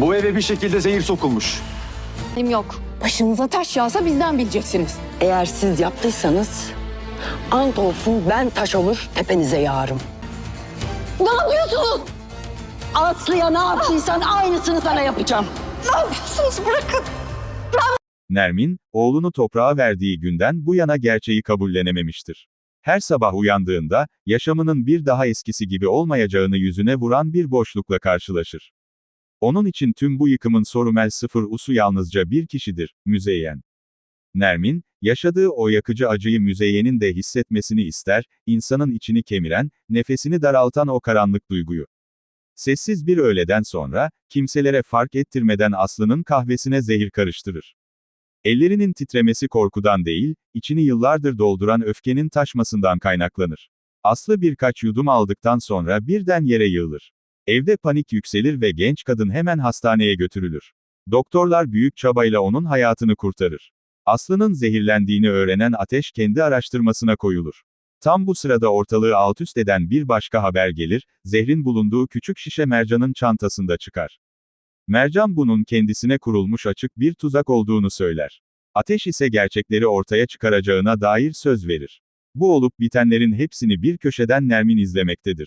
Bu eve bir şekilde zehir sokulmuş. Benim yok. Başınıza taş yağsa bizden bileceksiniz. Eğer siz yaptıysanız ant olsun ben taş olur tepenize yağarım. Ne yapıyorsunuz? Aslı'ya ne yaptıysan aynısını sana yapacağım. Ne yapıyorsunuz? Bırakın. Nermin, oğlunu toprağa verdiği günden bu yana gerçeği kabullenememiştir. Her sabah uyandığında, yaşamının bir daha eskisi gibi olmayacağını yüzüne vuran bir boşlukla karşılaşır. Onun için tüm bu yıkımın sorumel sıfır usu yalnızca bir kişidir, Müzeyyen. Nermin, yaşadığı o yakıcı acıyı Müzeyyen'in de hissetmesini ister, insanın içini kemiren, nefesini daraltan o karanlık duyguyu. Sessiz bir öğleden sonra, kimselere fark ettirmeden Aslı'nın kahvesine zehir karıştırır. Ellerinin titremesi korkudan değil, içini yıllardır dolduran öfkenin taşmasından kaynaklanır. Aslı birkaç yudum aldıktan sonra birden yere yığılır. Evde panik yükselir ve genç kadın hemen hastaneye götürülür. Doktorlar büyük çabayla onun hayatını kurtarır. Aslı'nın zehirlendiğini öğrenen Ateş kendi araştırmasına koyulur. Tam bu sırada ortalığı altüst eden bir başka haber gelir, zehrin bulunduğu küçük şişe Mercan'ın çantasında çıkar. Mercan bunun kendisine kurulmuş açık bir tuzak olduğunu söyler. Ateş ise gerçekleri ortaya çıkaracağına dair söz verir. Bu olup bitenlerin hepsini bir köşeden Nermin izlemektedir.